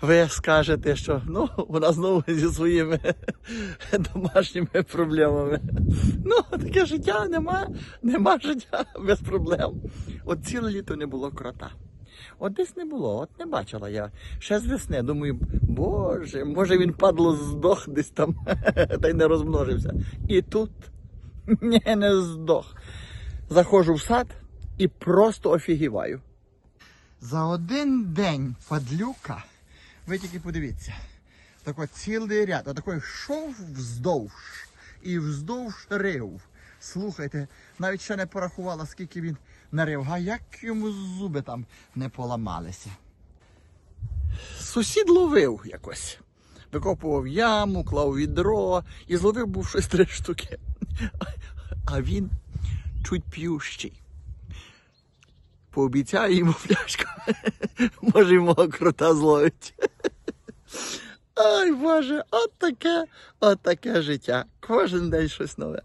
ви скажете, що ну, вона знову зі своїми домашніми проблемами. Ну, таке життя нема, нема життя без проблем. От ціле літо не було крота. От десь не було, от не бачила я. Ще з весни. Думаю, боже, може він падло здох десь там та й не розмножився. І тут ні, не здох. Заходжу в сад і просто офігіваю. За один день падлюка, ви тільки подивіться, так от цілий ряд, отакий йшов вздовж і вздовж рив. Слухайте, навіть ще не порахувала, скільки він нарив, а як йому зуби там не поламалися. Сусід ловив якось. Викопував яму, клав відро і зловив був щось три штуки. А він чуть п'ющий. Пообіцяю йому пляшку. Може, йому крута зловить. Ай, Боже, от таке, от таке життя. Кожен день щось нове.